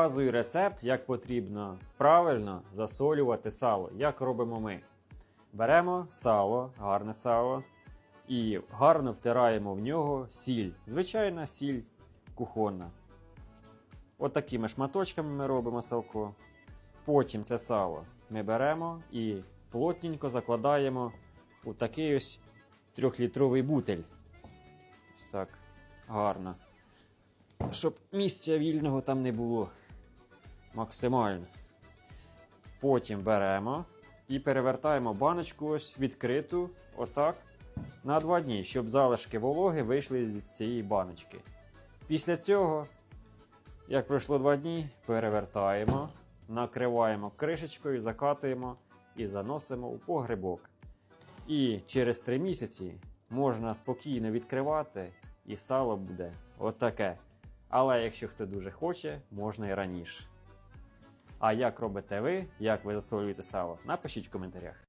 Показую рецепт, як потрібно правильно засолювати сало. Як робимо ми? Беремо сало, гарне сало, і гарно втираємо в нього сіль. Звичайна сіль кухонна. От такими шматочками ми робимо салко. Потім це сало ми беремо і плотненько закладаємо у такий ось трьохлітровий бутель. Ось так гарно. Щоб місця вільного там не було максимально. Потім беремо і перевертаємо баночку ось відкриту, отак, на два дні, щоб залишки вологи вийшли з цієї баночки. Після цього, як пройшло два дні, перевертаємо, накриваємо кришечкою, закатуємо і заносимо у погребок. І через три місяці можна спокійно відкривати, і сало буде отаке. Але якщо хто дуже хоче, можна і раніше. А як робите ви, як ви засолюєте сало, напишіть в коментарях.